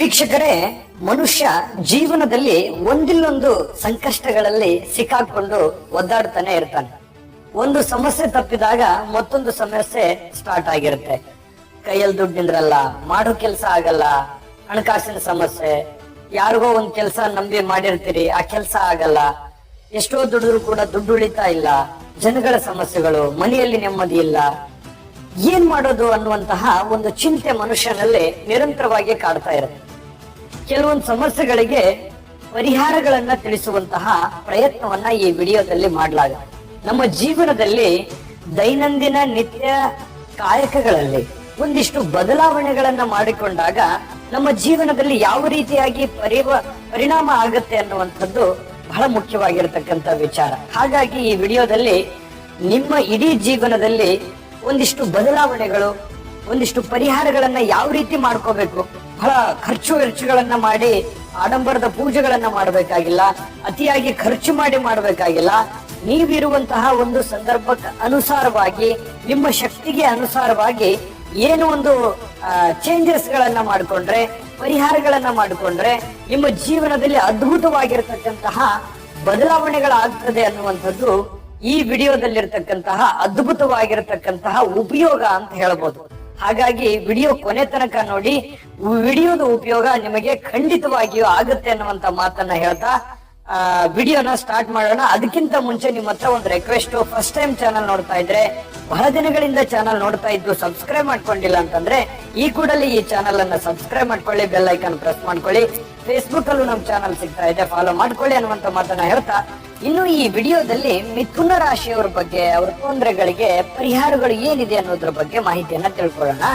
ವೀಕ್ಷಕರೇ, ಮನುಷ್ಯ ಜೀವನದಲ್ಲಿ ಒಂದಿಲ್ಲೊಂದು ಸಂಕಷ್ಟಗಳಲ್ಲಿ ಸಿಕ್ಕಾಕೊಂಡು ಒದ್ದಾಡ್ತಾನೆ ಇರ್ತಾನೆ. ಒಂದು ಸಮಸ್ಯೆ ತಪ್ಪಿದಾಗ ಮತ್ತೊಂದು ಸಮಸ್ಯೆ ಸ್ಟಾರ್ಟ್ ಆಗಿರುತ್ತೆ. ಕೈಯಲ್ಲಿ ದುಡ್ಡು ನಿಂದ್ರಲ್ಲ, ಮಾಡೋ ಕೆಲಸ ಆಗಲ್ಲ, ಹಣಕಾಸಿನ ಸಮಸ್ಯೆ. ಯಾರಿಗೋ ಒಂದ್ ಕೆಲಸ ನಂಬಿ ಮಾಡಿರ್ತೀರಿ, ಆ ಕೆಲಸ ಆಗಲ್ಲ. ಎಷ್ಟೋ ದುಡಿದ್ರು ಕೂಡ ದುಡ್ಡು ಉಳಿತಾ ಇಲ್ಲ. ಜನಗಳ ಸಮಸ್ಯೆಗಳು, ಮನೆಯಲ್ಲಿ ನೆಮ್ಮದಿ ಇಲ್ಲ. ಏನ್ ಮಾಡೋದು ಅನ್ನುವಂತಹ ಒಂದು ಚಿಂತೆ ಮನುಷ್ಯನಲ್ಲಿ ನಿರಂತರವಾಗಿ ಕಾಡ್ತಾ ಇರುತ್ತೆ. ಕೆಲವೊಂದು ಸಮಸ್ಯೆಗಳಿಗೆ ಪರಿಹಾರಗಳನ್ನ ತಿಳಿಸುವಂತಹ ಪ್ರಯತ್ನವನ್ನ ಈ ವಿಡಿಯೋದಲ್ಲಿ ಮಾಡಲಾಗ. ನಮ್ಮ ಜೀವನದಲ್ಲಿ ದೈನಂದಿನ ನಿತ್ಯ ಕಾಯಕಗಳಲ್ಲಿ ಒಂದಿಷ್ಟು ಬದಲಾವಣೆಗಳನ್ನ ಮಾಡಿಕೊಂಡಾಗ ನಮ್ಮ ಜೀವನದಲ್ಲಿ ಯಾವ ರೀತಿಯಾಗಿ ಪರಿವ, ಪರಿಣಾಮ ಆಗುತ್ತೆ ಅನ್ನುವಂಥದ್ದು ಬಹಳ ಮುಖ್ಯವಾಗಿರತಕ್ಕಂತ ವಿಚಾರ. ಹಾಗಾಗಿ ಈ ವಿಡಿಯೋದಲ್ಲಿ ನಿಮ್ಮ ಇಡೀ ಜೀವನದಲ್ಲಿ ಒಂದಿಷ್ಟು ಬದಲಾವಣೆಗಳು, ಒಂದಿಷ್ಟು ಪರಿಹಾರಗಳನ್ನ ಯಾವ ರೀತಿ ಮಾಡ್ಕೋಬೇಕು ಬಹಳ ಖರ್ಚು ವೆಚ್ಚಗಳನ್ನ ಮಾಡಿ, ಆಡಂಬರದ ಪೂಜೆಗಳನ್ನ ಮಾಡಬೇಕಾಗಿಲ್ಲ, ಅತಿಯಾಗಿ ಖರ್ಚು ಮಾಡಿ ಮಾಡಬೇಕಾಗಿಲ್ಲ. ನೀವಿರುವಂತಹ ಒಂದು ಸಂದರ್ಭಕ್ಕೆ ಅನುಸಾರವಾಗಿ, ನಿಮ್ಮ ಶಕ್ತಿಗೆ ಅನುಸಾರವಾಗಿ ಏನು ಒಂದು ಚೇಂಜಸ್ ಗಳನ್ನ ಮಾಡಿಕೊಂಡ್ರೆ, ಪರಿಹಾರಗಳನ್ನ ಮಾಡಿಕೊಂಡ್ರೆ, ನಿಮ್ಮ ಜೀವನದಲ್ಲಿ ಅದ್ಭುತವಾಗಿರ್ತಕ್ಕಂತಹ ಬದಲಾವಣೆಗಳಾಗ್ತದೆ ಅನ್ನುವಂಥದ್ದು ಈ ವಿಡಿಯೋದಲ್ಲಿರ್ತಕ್ಕಂತಹ ಅದ್ಭುತವಾಗಿರತಕ್ಕಂತಹ ಉಪಯೋಗ ಅಂತ ಹೇಳ್ಬೋದು. ಹಾಗಾಗಿ ವಿಡಿಯೋ ಕೊನೆ ತನಕ ನೋಡಿ, ವಿಡಿಯೋದ ಉಪಯೋಗ ನಿಮಗೆ ಖಂಡಿತವಾಗಿಯೂ ಆಗುತ್ತೆ ಅನ್ನುವಂತ ಮಾತನ್ನ ಹೇಳ್ತಾ, ಆ, ವಿಡಿಯೋನ ಸ್ಟಾರ್ಟ್ ಮಾಡೋಣ. ಅದಕ್ಕಿಂತ ಮುಂಚೆ ನಿಮ್ಮ ಹತ್ರ ಒಂದು ರಿಕ್ವೆಸ್ಟ್ ಫಸ್ಟ್ ಟೈಮ್ ಚಾನಲ್ ನೋಡ್ತಾ ಇದ್ರೆ, ಬಹಳ ದಿನಗಳಿಂದ ಚಾನಲ್ ನೋಡ್ತಾ ಇದ್ದು ಸಬ್ಸ್ಕ್ರೈಬ್ ಮಾಡ್ಕೊಂಡಿಲ್ಲ ಅಂತಂದ್ರೆ, ಈ ಕೂಡಲೇ ಈ ಚಾನಲ್ ಅನ್ನ ಸಬ್ಸ್ಕ್ರೈಬ್ ಮಾಡ್ಕೊಳ್ಳಿ ಬೆಲ್ ಐಕಾನ್ ಪ್ರೆಸ್ ಮಾಡ್ಕೊಳ್ಳಿ. ಫೇಸ್ಬುಕ್ ಅಲ್ಲೂ ನಮ್ ಚಾನಲ್ ಸಿಗ್ತಾ ಇದೆ. ಫಾಲೋ ಮಾಡ್ಕೊಳ್ಳಿ ಅನ್ನುವಂತ ಮಾತನ್ನ ಹೇಳ್ತಾ, ಇನ್ನು ಈ ವಿಡಿಯೋದಲ್ಲಿ ಮಿಥುನ ರಾಶಿಯವರ ಬಗ್ಗೆ, ಅವರ ತೊಂದರೆಗಳಿಗೆ ಪರಿಹಾರಗಳು ಏನಿದೆ ಅನ್ನೋದ್ರ ಬಗ್ಗೆ ಮಾಹಿತಿಯನ್ನ ತಿಳ್ಕೊಳ್ಳೋಣ.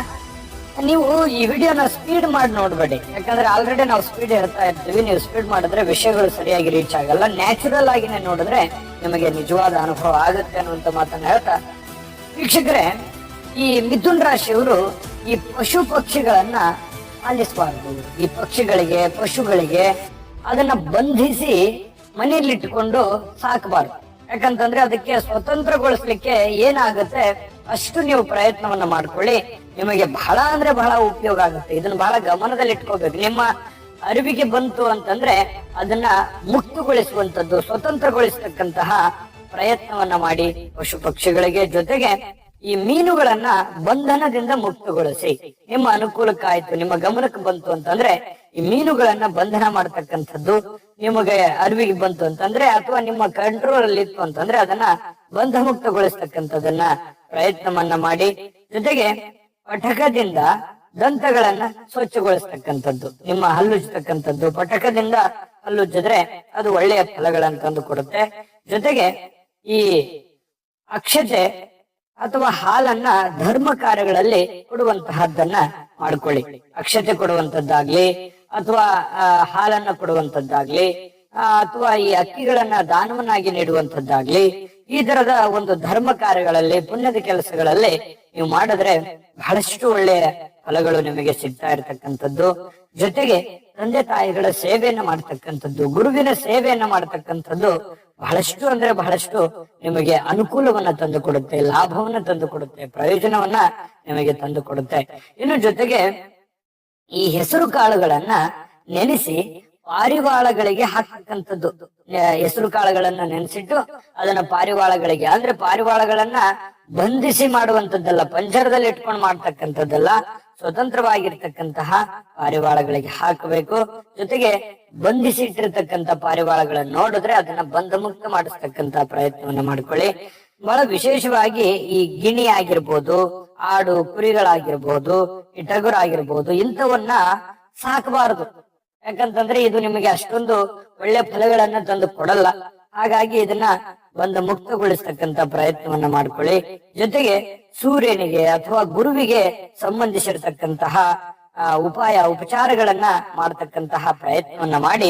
ನೀವು ಈ ವಿಡಿಯೋನ ಸ್ಪೀಡ್ ಮಾಡಿ ನೋಡ್ಬೇಡಿ. ಯಾಕಂದ್ರೆ ಆಲ್ರೆಡಿ ನಾವು ಸ್ಪೀಡ್ ಹೇಳ್ತಾ ಇರ್ತೀವಿ. ನೀವು ಸ್ಪೀಡ್ ಮಾಡಿದ್ರೆ ವಿಷಯಗಳು ಸರಿಯಾಗಿ ರೀಚ್ ಆಗಲ್ಲ. ನ್ಯಾಚುರಲ್ ಆಗಿನೇ ನೋಡಿದ್ರೆ ನಿಮಗೆ ನಿಜವಾದ ಅನುಭವ ಆಗುತ್ತೆ ಅನ್ನುವಂತ ಮಾತನ್ನ ಹೇಳ್ತಾ, ವೀಕ್ಷಕರೇ, ಈ ಮಿಥುನ್ ರಾಶಿಯವರು ಈ ಪಶು ಪಕ್ಷಿಗಳನ್ನ ಪಾಲಿಸಬಾರ್ದು. ಈ ಪಕ್ಷಿಗಳಿಗೆ, ಪಶುಗಳಿಗೆ ಅದನ್ನ ಬಂಧಿಸಿ ಮನೆಯಲ್ಲಿಟ್ಟುಕೊಂಡು ಸಾಕಬಾರ್ದು. ಯಾಕಂತಂದ್ರೆ ಅದಕ್ಕೆ ಸ್ವತಂತ್ರಗೊಳಿಸ್ಲಿಕ್ಕೆ ಏನಾಗುತ್ತೆ? ಅಷ್ಟು ನೀವು ಪ್ರಯತ್ನವನ್ನ ಮಾಡ್ಕೊಳ್ಳಿ. ನಿಮಗೆ ಬಹಳ ಅಂದ್ರೆ ಬಹಳ ಉಪಯೋಗ ಆಗುತ್ತೆ. ಇದನ್ನ ಬಹಳ ಗಮನದಲ್ಲಿ ಇಟ್ಕೋಬೇಕು ನಿಮ್ಮ ಅರಿವಿಗೆ ಬಂತು ಅಂತಂದ್ರೆ ಅದನ್ನ ಮುಕ್ತಗೊಳಿಸುವಂತದ್ದು ಸ್ವತಂತ್ರಗೊಳಿಸತಕ್ಕಂತಹ ಪ್ರಯತ್ನವನ್ನ ಮಾಡಿ ಪಶು ಪಕ್ಷಿಗಳಿಗೆ ಜೊತೆಗೆ ಈ ಮೀನುಗಳನ್ನ ಬಂಧನದಿಂದ ಮುಕ್ತಗೊಳಿಸಿ. ನಿಮ್ಮ ಅನುಕೂಲಕ್ಕಾಯ್ತು, ನಿಮ್ಮ ಗಮನಕ್ಕೆ ಬಂತು ಅಂತಂದ್ರೆ, ಈ ಮೀನುಗಳನ್ನ ಬಂಧನ ಮಾಡ್ತಕ್ಕಂಥದ್ದು ನಿಮಗೆ ಅರಿವಿಗೆ ಬಂತು ಅಂತಂದ್ರೆ, ಅಥವಾ ನಿಮ್ಮ ಕಂಟ್ರೋಲ್ ಅಲ್ಲಿ ಇತ್ತು ಅಂತಂದ್ರೆ, ಅದನ್ನ ಬಂಧ ಮುಕ್ತಗೊಳಿಸ್ತಕ್ಕಂಥದನ್ನ ಪ್ರಯತ್ನವನ್ನ ಮಾಡಿ. ಜೊತೆಗೆ ಪಟಕದಿಂದ ದಂತಗಳನ್ನ ಸ್ವಚ್ಛಗೊಳಿಸ್ತಕ್ಕಂಥದ್ದು, ನಿಮ್ಮ ಹಲ್ಲುಜ್ತಕ್ಕಂಥದ್ದು ಪಟಕದಿಂದ ಹಲ್ಲುಜ್ಜಿದ್ರೆ ಅದು ಒಳ್ಳೆಯ ಫಲಗಳನ್ನ ತಂದು ಕೊಡುತ್ತೆ. ಜೊತೆಗೆ ಈ ಅಕ್ಷತೆ ಅಥವಾ ಹಾಲನ್ನ ಧರ್ಮ ಕಾರ್ಯಗಳಲ್ಲಿ ಕೊಡುವಂತಹದ್ದನ್ನ ಮಾಡ್ಕೊಳ್ಳಿ. ಅಕ್ಷತೆ ಕೊಡುವಂತದ್ದಾಗ್ಲಿ ಅಥವಾ ಹಾಲನ್ನ ಕೊಡುವಂತದ್ದಾಗ್ಲಿ ಅಥವಾ ಈ ಅಕ್ಕಿಗಳನ್ನ ದಾನವನ್ನಾಗಿ ನೀಡುವಂತದ್ದಾಗ್ಲಿ, ಈ ತರದ ಒಂದು ಧರ್ಮ ಕಾರ್ಯಗಳಲ್ಲಿ ಪುಣ್ಯದ ಕೆಲಸಗಳಲ್ಲಿ ನೀವು ಮಾಡಿದ್ರೆ ಬಹಳಷ್ಟು ಒಳ್ಳೆಯ ಫಲಗಳು ನಿಮಗೆ ಸಿಗ್ತಾ ಇರತಕ್ಕಂಥದ್ದು. ಜೊತೆಗೆ ತಂದೆ ತಾಯಿಗಳ ಸೇವೆಯನ್ನ ಮಾಡ್ತಕ್ಕಂಥದ್ದು, ಗುರುವಿನ ಸೇವೆಯನ್ನ ಮಾಡ್ತಕ್ಕಂಥದ್ದು ಬಹಳಷ್ಟು ಅಂದ್ರೆ ಬಹಳಷ್ಟು ನಿಮಗೆ ಅನುಕೂಲವನ್ನ ತಂದು ಕೊಡುತ್ತೆ, ಲಾಭವನ್ನ ತಂದು ಕೊಡುತ್ತೆ, ಪ್ರಯೋಜನವನ್ನ ನಿಮಗೆ ತಂದು ಕೊಡುತ್ತೆ. ಇನ್ನು ಜೊತೆಗೆ ಈ ಹೆಸರು ಕಾಳುಗಳನ್ನ ನೆನೆಸಿ ಪಾರಿವಾಳಗಳಿಗೆ ಹಾಕ್ತಕ್ಕಂಥದ್ದು. ನೆ- ಹೆಸರು ಕಾಳುಗಳನ್ನ ನೆನೆಸಿಟ್ಟು ಅದನ್ನ ಪಾರಿವಾಳಗಳಿಗೆ, ಅಂದ್ರೆ ಪಾರಿವಾಳಗಳನ್ನ ಬಂಧಿಸಿ ಮಾಡುವಂತದ್ದಲ್ಲ ಪಂಜರದಲ್ಲಿ ಇಟ್ಕೊಂಡು ಮಾಡ್ತಕ್ಕಂಥದ್ದಲ್ಲ ಸ್ವತಂತ್ರವಾಗಿರ್ತಕ್ಕಂತಹ ಪಾರಿವಾಳಗಳಿಗೆ ಹಾಕಬೇಕು. ಜೊತೆಗೆ ಬಂಧಿಸಿ ಇಟ್ಟಿರ್ತಕ್ಕಂಥ ಪಾರಿವಾಳಗಳನ್ನ ನೋಡಿದ್ರೆ ಅದನ್ನ ಬಂಧ ಮುಕ್ತ ಮಾಡಿಸ್ತಕ್ಕಂತ ಪ್ರಯತ್ನವನ್ನ ಮಾಡ್ಕೊಳ್ಳಿ. ಬಹಳ ವಿಶೇಷವಾಗಿ ಈ ಗಿಣಿ ಆಗಿರ್ಬೋದು, ಆಡು ಕುರಿಗಳಾಗಿರ್ಬೋದು, ಇಟಗುರಾಗಿರ್ಬೋದು, ಇಂಥವನ್ನ ಸಾಕಬಾರದು. ಯಾಕಂತಂದ್ರೆ ಇದು ನಿಮಗೆ ಅಷ್ಟೊಂದು ಒಳ್ಳೆ ಫಲಗಳನ್ನ ತಂದು ಕೊಡಲ್ಲ. ಹಾಗಾಗಿ ಇದನ್ನ ಬಂದ ಮುಕ್ತಗೊಳಿಸ್ತಕ್ಕಂತ ಪ್ರಯತ್ನವನ್ನ ಮಾಡ್ಕೊಳ್ಳಿ. ಜೊತೆಗೆ ಸೂರ್ಯನಿಗೆ ಅಥವಾ ಗುರುವಿಗೆ ಸಂಬಂಧಿಸಿರತಕ್ಕಂತಹ ಉಪಾಯ, ಉಪಚಾರಗಳನ್ನ ಮಾಡತಕ್ಕಂತಹ ಪ್ರಯತ್ನವನ್ನ ಮಾಡಿ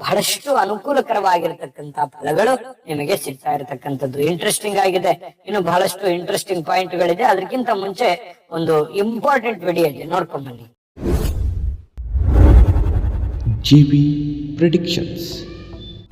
ಬಹಳಷ್ಟು ಅನುಕೂಲಕರವಾಗಿರ್ತಕ್ಕಂತಹ ಫಲಗಳು ನಿಮಗೆ ಸಿಗ್ತಾ ಇರತಕ್ಕಂಥದ್ದು. ಇಂಟ್ರೆಸ್ಟಿಂಗ್ ಆಗಿದೆ. ಇನ್ನು ಬಹಳಷ್ಟು ಇಂಟ್ರೆಸ್ಟಿಂಗ್ ಪಾಯಿಂಟ್ ಗಳಿದೆ ಅದಕ್ಕಿಂತ ಮುಂಚೆ ಒಂದು ಇಂಪಾರ್ಟೆಂಟ್ ವಿಡಿಯೋ ಇದೆ ಬನ್ನಿ. ಜಿವಿ ಪ್ರಿಡಿಕ್ಷನ್ಸ್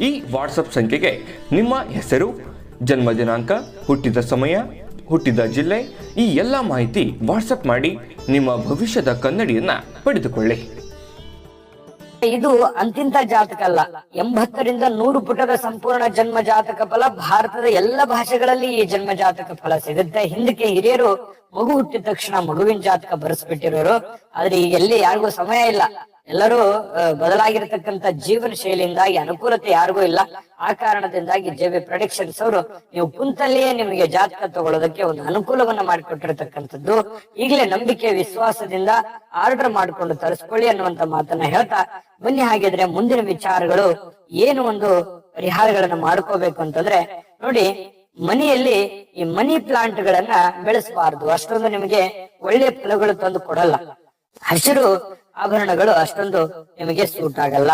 ಈ ವಾಟ್ಸಪ್ ಸಂಖ್ಯೆಗೆ ನಿಮ್ಮ ಹೆಸರು, ಜನ್ಮ ದಿನಾಂಕ, ಹುಟ್ಟಿದ ಸಮಯ, ಹುಟ್ಟಿದ ಜಿಲ್ಲೆ, ಈ ಎಲ್ಲ ಮಾಹಿತಿ ವಾಟ್ಸಪ್ ಮಾಡಿ ನಿಮ್ಮ ಭವಿಷ್ಯದ ಕನ್ನಡಿಯನ್ನ ಪಡೆದುಕೊಳ್ಳಿ. ಇದು ಅಂತಿಂತ ಜಾತಕ ಅಲ್ಲ. ಎಂಬತ್ತರಿಂದ ನೂರು ಪುಟದ ಸಂಪೂರ್ಣ ಜನ್ಮ ಜಾತಕ ಫಲ ಭಾರತದ ಎಲ್ಲ ಭಾಷೆಗಳಲ್ಲಿ ಈ ಜನ್ಮ ಜಾತಕ ಫಲ ಸಿಗುತ್ತೆ. ಹಿಂದಕ್ಕೆ ಹಿರಿಯರು ಮಗು ಹುಟ್ಟಿದ ತಕ್ಷಣ ಮಗುವಿನ ಜಾತಕ ಬರೆಸ್ಬಿಟ್ಟಿರೋರು. ಆದ್ರೆ ಈಗ ಎಲ್ಲಿ ಯಾರಿಗೂ ಸಮಯ ಇಲ್ಲ. ಎಲ್ಲರೂ ಬದಲಾಗಿರತಕ್ಕಂತ ಜೀವನ ಶೈಲಿಯಿಂದಾಗಿ, ಅನುಕೂಲತೆ ಯಾರಿಗೂ ಇಲ್ಲ. ಆ ಕಾರಣದಿಂದಾಗಿ ಜೆ ಬಿ ಪ್ರೊಡಿಕ್ಷನ್ಸ್ ಅವರು, ನೀವು ಕುಂತಲ್ಲಿಯೇ ನಿಮಗೆ ಜಾತಕ ತಗೊಳ್ಳೋದಕ್ಕೆ ಒಂದು ಅನುಕೂಲವನ್ನ ಮಾಡಿಕೊಟ್ಟಿರತಕ್ಕಂಥದ್ದು. ಈಗಲೇ ನಂಬಿಕೆ, ವಿಶ್ವಾಸದಿಂದ ಆರ್ಡರ್ ಮಾಡಿಕೊಂಡು ತರಿಸ್ಕೊಳ್ಳಿ ಅನ್ನುವಂತ ಮಾತನ್ನ ಹೇಳ್ತಾ, ಬನ್ನಿ ಹಾಗಿದ್ರೆ ಮುಂದಿನ ವಿಚಾರಗಳು ಏನು ಒಂದು ಪರಿಹಾರಗಳನ್ನ ಮಾಡ್ಕೋಬೇಕು ಅಂತಂದ್ರೆ, ನೋಡಿ, ಮನೆಯಲ್ಲಿ ಈ ಮನಿ ಪ್ಲಾಂಟ್ ಗಳನ್ನ ಬೆಳೆಸಬಾರದು. ಅಷ್ಟೊಂದು ನಿಮಗೆ ಒಳ್ಳೆ ಫಲಗಳು ತಂದು ಕೊಡಲ್ಲ. ಹಸಿರು ಆಭರಣಗಳು ಅಷ್ಟೊಂದು ನಿಮಗೆ ಸೂಟ್ ಆಗಲ್ಲ.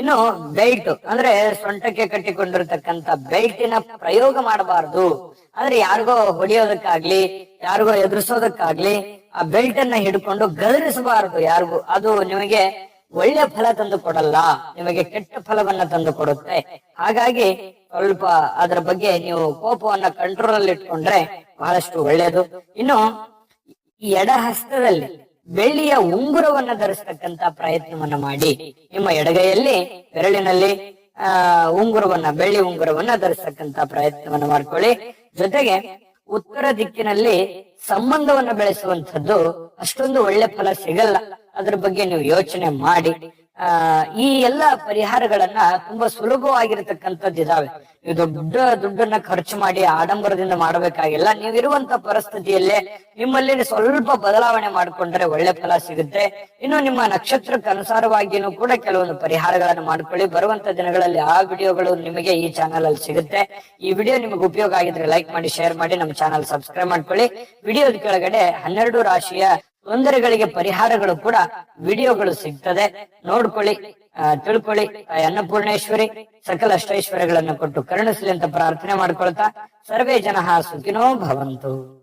ಇನ್ನು ಬೆಲ್ಟ್ ಅಂದ್ರೆ ಸೊಂಟಕ್ಕೆ ಕಟ್ಟಿಕೊಂಡಿರ್ತಕ್ಕಂತ ಬೆಲ್ಟಿನ ಪ್ರಯೋಗ ಮಾಡಬಾರದು. ಅಂದ್ರೆ ಯಾರಿಗೋ ಹೊಡಿಯೋದಕ್ಕಾಗ್ಲಿ, ಯಾರಿಗೋ ಎದುರಿಸೋದಕ್ಕಾಗ್ಲಿ ಆ ಬೆಲ್ಟ್ ಅನ್ನ ಹಿಡ್ಕೊಂಡು ಗದರಿಸಬಾರದು ಯಾರಿಗೂ. ಅದು ನಿಮಗೆ ಒಳ್ಳೆ ಫಲ ತಂದು ಕೊಡಲ್ಲ. ನಿಮಗೆ ಕೆಟ್ಟ ಫಲವನ್ನ ತಂದು ಕೊಡುತ್ತೆ. ಹಾಗಾಗಿ ಸ್ವಲ್ಪ ಅದರ ಬಗ್ಗೆ ನೀವು ಕೋಪವನ್ನ ಕಂಟ್ರೋಲ್ ಅಲ್ಲಿ ಇಟ್ಕೊಂಡ್ರೆ ಬಹಳಷ್ಟು ಒಳ್ಳೆಯದು ಇನ್ನು ಎಡ ಹಸ್ತದಲ್ಲಿ ಬೆಳ್ಳಿಯ ಉಂಗುರವನ್ನ ಧರಿಸ್ತಕ್ಕಂತ ಪ್ರಯತ್ನವನ್ನ ಮಾಡಿ, ನಿಮ್ಮ ಎಡಗೈಯಲ್ಲಿ ಬೆರಳಿನಲ್ಲಿ, ಆ, ಉಂಗುರವನ್ನ, ಬೆಳ್ಳಿ ಉಂಗುರವನ್ನ ಧರಿಸ್ತಕ್ಕಂತ ಪ್ರಯತ್ನವನ್ನ ಮಾಡ್ಕೊಳ್ಳಿ. ಜೊತೆಗೆ ಉತ್ತರ ದಿಕ್ಕಿನಲ್ಲಿ ಸಂಬಂಧವನ್ನ ಬೆಳೆಸುವಂತದ್ದು ಅಷ್ಟೊಂದು ಒಳ್ಳೆ ಫಲ ಸಿಗಲ್ಲ. ಅದ್ರ ಬಗ್ಗೆ ನೀವು ಯೋಚನೆ ಮಾಡಿ. ಆ, ಈ ಎಲ್ಲ ಪರಿಹಾರಗಳನ್ನ ತುಂಬಾ ಸುಲಭವಾಗಿರತಕ್ಕಂಥದ್ದು ಇದಾವೆ. ದೊಡ್ಡ ದುಡ್ಡನ್ನ ಖರ್ಚು ಮಾಡಿ ಆಡಂಬರದಿಂದ ಮಾಡಬೇಕಾಗಿಲ್ಲ. ನೀವಿರುವಂತ ಪರಿಸ್ಥಿತಿಯಲ್ಲೇ ನಿಮ್ಮಲ್ಲಿ ಸ್ವಲ್ಪ ಬದಲಾವಣೆ ಮಾಡ್ಕೊಂಡ್ರೆ ಒಳ್ಳೆ ಫಲ ಸಿಗುತ್ತೆ. ಇನ್ನು ನಿಮ್ಮ ನಕ್ಷತ್ರಕ್ಕೆ ಅನುಸಾರವಾಗಿಯೂ ಕೂಡ ಕೆಲವೊಂದು ಪರಿಹಾರಗಳನ್ನು ಮಾಡ್ಕೊಳ್ಳಿ. ಬರುವಂತ ದಿನಗಳಲ್ಲಿ ಆ ವಿಡಿಯೋಗಳು ನಿಮಗೆ ಈ ಚಾನಲ್ ಅಲ್ಲಿ ಸಿಗುತ್ತೆ. ಈ ವಿಡಿಯೋ ನಿಮಗೆ ಉಪಯೋಗ ಆಗಿದ್ರೆ ಲೈಕ್ ಮಾಡಿ, ಶೇರ್ ಮಾಡಿ, ನಮ್ಮ ಚಾನಲ್ ಸಬ್ಸ್ಕ್ರೈಬ್ ಮಾಡ್ಕೊಳ್ಳಿ. ವಿಡಿಯೋದ ಕೆಳಗಡೆ ಹನ್ನೆರಡು ರಾಶಿಯ ತೊಂದರೆಗಳಿಗೆ ಪರಿಹಾರಗಳು ಕೂಡ ವಿಡಿಯೋಗಳು ಸಿಗ್ತದೆ. ನೋಡ್ಕೊಳ್ಳಿ ತಿಳ್ಕೊಳ್ಳಿ. ಅನ್ನಪೂರ್ಣೇಶ್ವರಿ ಸಕಲ ಅಷ್ಟೈಶ್ವರ್ಯಗಳನ್ನು ಕೊಟ್ಟು ಕರುಣಿಸಲಿ ಅಂತ ಪ್ರಾರ್ಥನೆ ಮಾಡ್ಕೊಳ್ತಾ, ಸರ್ವೇ ಜನ ಸುಖಿನೋ ಭವಂತು.